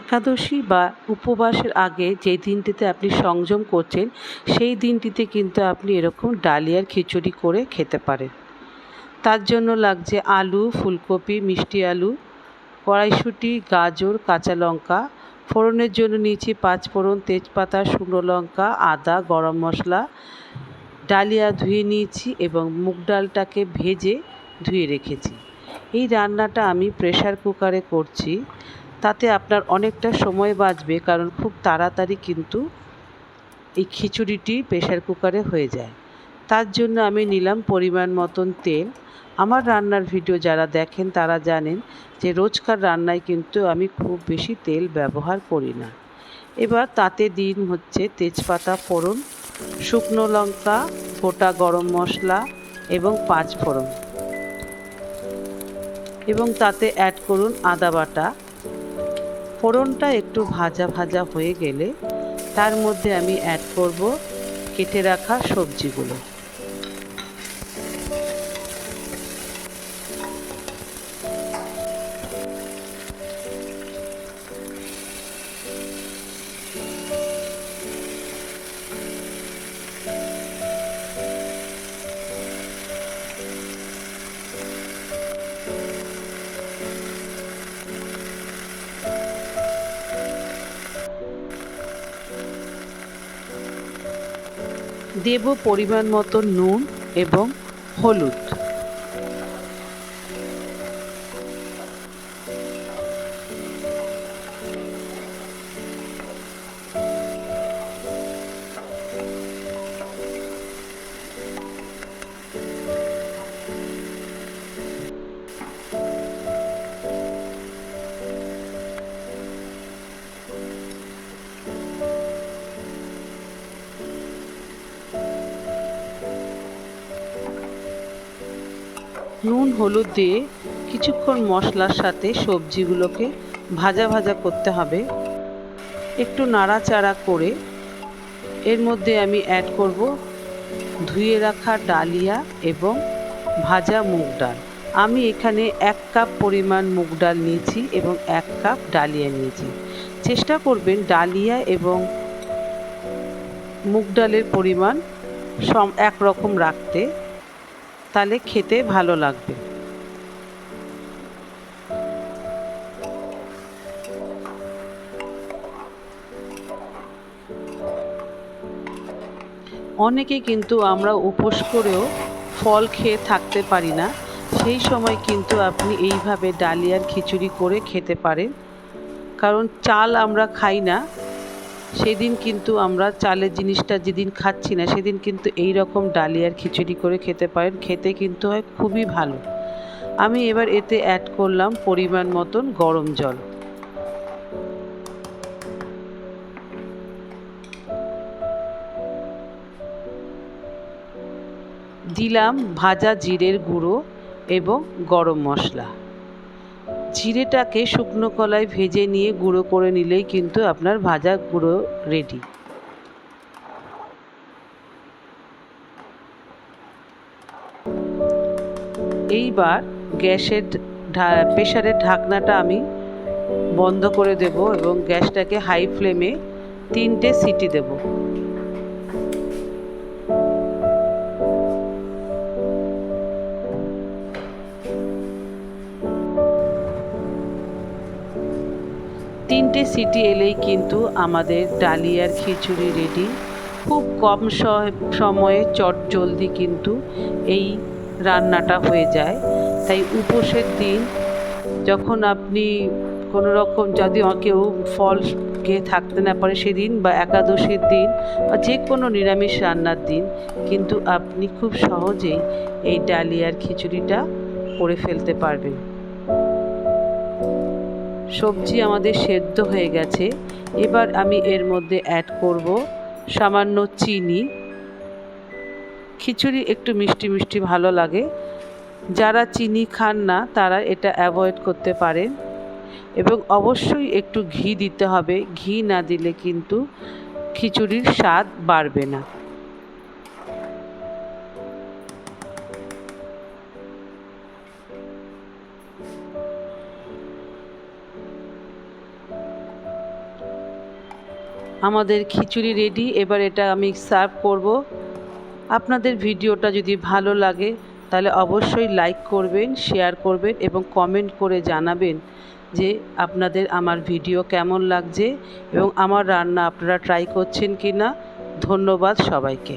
একাদশী বা উপবাসের আগে যে দিনটিতে আপনি সংযম করছেন, সেই দিনটিতে কিন্তু আপনি এরকম ডালিয়ার খিচুড়ি করে খেতে পারেন। তার জন্য লাগছে আলু, ফুলকপি, মিষ্টি আলু, কড়াইশুঁটি, গাজর, কাঁচা লঙ্কা, ফোড়নের জন্য নিয়েছি পাঁচ ফোড়ন তেজপাতা, শুকনো লঙ্কা, আদা, গরম মশলা, ডালিয়া ধুয়ে নিয়েছি এবং মুগ ডালটাকে ভেজে ধুয়ে রেখেছি। এই রান্নাটা আমি প্রেশার কুকারে করছি। তাতে আপনার অনেকটা সময় বাঁচবে, কারণ খুব তাড়াতাড়ি কিন্তু এই খিচুড়িটি প্রেশার কুকারে হয়ে যায়। তার জন্য আমি নিলাম পরিমাণ মতন তেল। আমার রান্নার ভিডিও যারা দেখেন তারা জানেন যে রোজকার রান্নায় কিন্তু আমি খুব বেশি তেল ব্যবহার করি না। এবার তাতে দিন হচ্ছে তেজপাতা ফোড়ন, শুকনো লঙ্কা, গোটা গরম মশলা এবং পাঁচ ফোড়ন। এবং তাতে অ্যাড করুন আদা বাটা। ফোড়নটা একটু ভাজা ভাজা হয়ে গেলে তার মধ্যে আমি অ্যাড করব কেটে রাখা সবজিগুলো। দেব পরিমাণ মতো নুন এবং হলুদ। নুন, হলুদ দিয়ে কিছুক্ষণ মশলার সাথে সবজিগুলোকে ভাজা ভাজা করতে হবে। একটু নাড়াচাড়া করে এর মধ্যে আমি অ্যাড করব ধুয়ে রাখা ডালিয়া এবং ভাজা মুগ ডাল। আমি এখানে এক কাপ পরিমাণ মুগ ডাল নিয়েছি এবং এক কাপ ডালিয়া নিয়েছি। চেষ্টা করবেন ডালিয়া এবং মুগ ডালের পরিমাণ সম একরকম রাখতে। তাহলে খেতে ভালো লাগবে। অনেকে কিন্তু আমরা উপোস করেও ফল খেয়ে থাকতে পারি না। সেই সময় কিন্তু আপনি এইভাবে ডালিয়ার খিচুড়ি করে খেতে পারেন। কারণ চাল আমরা খাই না সেদিন কিন্তু আমরা চালের জিনিসটা যেদিন খাচ্ছি না, সেদিন কিন্তু এই রকম ডালিয়ার খিচুড়ি করে খেতে পারেন, খেতে কিন্তু হয় খুবই ভালো। আমি এবার এতে অ্যাড করলাম পরিমাণ মতন গরম জল। দিলাম ভাজা জিরের গুঁড়ো এবং গরম মশলা। জিরেটাকে শুকনো কলায় ভেজে নিয়ে গুঁড়ো করে নিলেই কিন্তু আপনার ভাজা গুঁড়ো রেডি এইবার গ্যাসের প্রেশারের ঢাকনাটা আমি বন্ধ করে দেব এবং গ্যাসটাকে হাই ফ্লেমে তিনটে সিটি দেব। তিনটে সিটি এলেই কিন্তু আমাদের ডালিয়ার খিচুড়ি রেডি খুব কম সময়ে চট জলদি কিন্তু এই রান্নাটা হয়ে যায়। তাই উপোসের দিন যখন আপনি কোনো রকম যদি কেউ ফল খেয়ে থাকতে না পারে সেদিন বা একাদশীর দিন বা যে কোনো নিরামিষ রান্নার দিন, কিন্তু আপনি খুব সহজেই এই ডালিয়ার খিচুড়িটা করে ফেলতে পারবেন। সবজি আমাদের সেদ্ধ হয়ে গেছে। এবার আমি এর মধ্যে অ্যাড করব সামান্য চিনি। খিচুড়ি একটু মিষ্টি মিষ্টি ভালো লাগে। যারা চিনি খান না, তারা এটা অ্যাভয়েড করতে পারেন। এবং অবশ্যই একটু ঘি দিতে হবে। ঘি না দিলে কিন্তু খিচুড়ির স্বাদ বাড়বে না। আমাদের খিচুড়ি রেডি এবার এটা আমি সার্ভ করব। আপনাদের ভিডিওটা যদি ভালো লাগে, তাহলে অবশ্যই লাইক করবেন শেয়ার করবেন এবং কমেন্ট করে জানাবেন যে আপনাদের আমার ভিডিও কেমন লাগছে এবং আমার রান্না আপনারা ট্রাই করছেন কি না ধন্যবাদ সবাইকে।